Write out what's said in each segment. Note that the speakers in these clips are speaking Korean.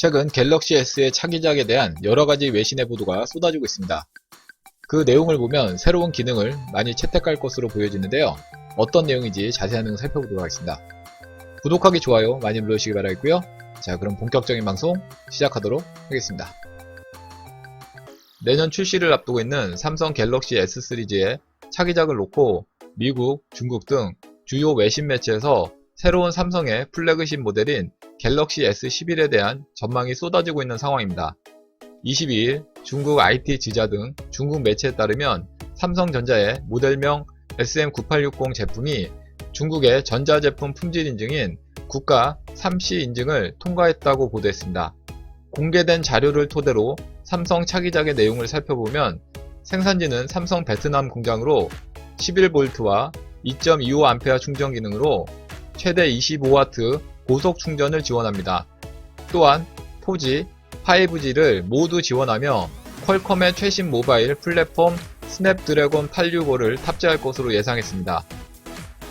최근 갤럭시 S의 차기작에 대한 여러가지 외신의 보도가 쏟아지고 있습니다. 그 내용을 보면 새로운 기능을 많이 채택할 것으로 보여지는데요. 어떤 내용인지 자세한 내용 살펴보도록 하겠습니다. 구독하기, 좋아요 많이 눌러주시기 바라겠고요. 자, 그럼 본격적인 방송 시작하도록 하겠습니다. 내년 출시를 앞두고 있는 삼성 갤럭시 S 시리즈의 차기작을 놓고 미국, 중국 등 주요 외신 매체에서 새로운 삼성의 플래그십 모델인 갤럭시 S11에 대한 전망이 쏟아지고 있는 상황입니다. 22일 중국 IT 지자 등 중국 매체에 따르면 삼성전자의 모델명 SM9860 제품이 중국의 전자제품 품질 인증인 국가 3C 인증을 통과했다고 보도했습니다. 공개된 자료를 토대로 삼성 차기작의 내용을 살펴보면 생산지는 삼성 베트남 공장으로 11V와 2.25A 충전 기능으로 최대 25W 고속 충전을 지원합니다. 또한 4G, 5G를 모두 지원하며 퀄컴의 최신 모바일 플랫폼 스냅드래곤 865를 탑재할 것으로 예상했습니다.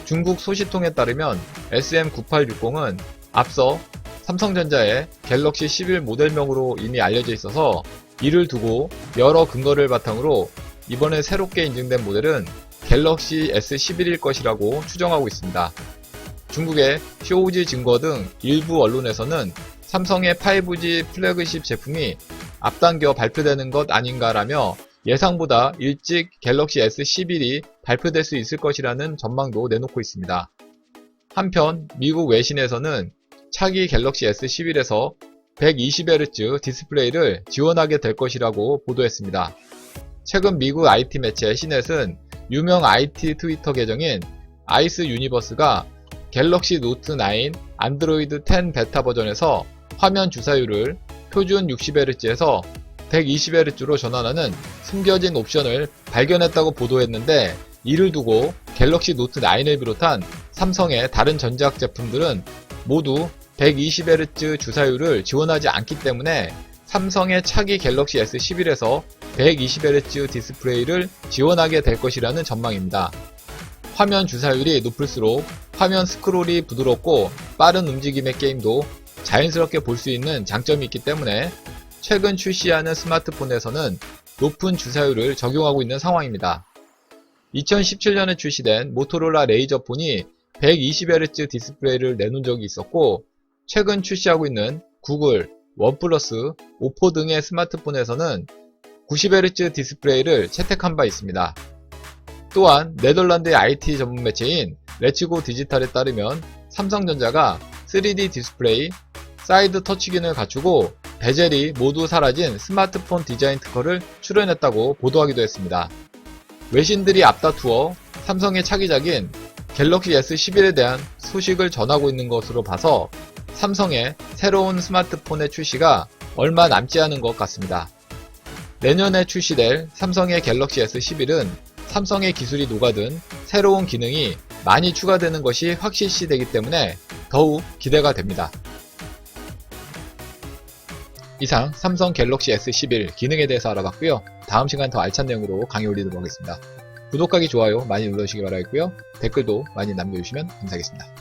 중국 소식통에 따르면 SM9860은 앞서 삼성전자의 갤럭시 11 모델명으로 이미 알려져 있어서 이를 두고 여러 근거를 바탕으로 이번에 새롭게 인증된 모델은 갤럭시 S11일 것이라고 추정하고 있습니다. 중국의 쇼우지 증거 등 일부 언론에서는 삼성의 5G 플래그십 제품이 앞당겨 발표되는 것 아닌가라며 예상보다 일찍 갤럭시 S11이 발표될 수 있을 것이라는 전망도 내놓고 있습니다. 한편 미국 외신에서는 차기 갤럭시 S11에서 120Hz 디스플레이를 지원하게 될 것이라고 보도했습니다. 최근 미국 IT 매체 시넷은 유명 IT 트위터 계정인 아이스 유니버스가 갤럭시 노트 9 안드로이드 10 베타 버전에서 화면 주사율을 표준 60Hz에서 120Hz로 전환하는 숨겨진 옵션을 발견했다고 보도했는데 이를 두고 갤럭시 노트 9을 비롯한 삼성의 다른 전작 제품들은 모두 120Hz 주사율을 지원하지 않기 때문에 삼성의 차기 갤럭시 S11에서 120Hz 디스플레이를 지원하게 될 것이라는 전망입니다. 화면 주사율이 높을수록 화면 스크롤이 부드럽고 빠른 움직임의 게임도 자연스럽게 볼 수 있는 장점이 있기 때문에 최근 출시하는 스마트폰에서는 높은 주사율을 적용하고 있는 상황입니다. 2017년에 출시된 모토로라 레이저폰이 120Hz 디스플레이를 내놓은 적이 있었고 최근 출시하고 있는 구글, 원플러스, 오포 등의 스마트폰에서는 90Hz 디스플레이를 채택한 바 있습니다. 또한 네덜란드의 IT 전문 매체인 레츠고 디지털에 따르면 삼성전자가 3D 디스플레이, 사이드 터치 기능을 갖추고 베젤이 모두 사라진 스마트폰 디자인 특허를 출연했다고 보도하기도 했습니다. 외신들이 앞다투어 삼성의 차기작인 갤럭시 S11에 대한 소식을 전하고 있는 것으로 봐서 삼성의 새로운 스마트폰의 출시가 얼마 남지 않은 것 같습니다. 내년에 출시될 삼성의 갤럭시 S11은 삼성의 기술이 녹아든 새로운 기능이 많이 추가되는 것이 확실시 되기 때문에 더욱 기대가 됩니다. 이상 삼성 갤럭시 S11 기능에 대해서 알아봤고요. 다음 시간 더 알찬 내용으로 강의 올리도록 하겠습니다. 구독하기, 좋아요 많이 눌러주시기 바라겠고요. 댓글도 많이 남겨주시면 감사하겠습니다.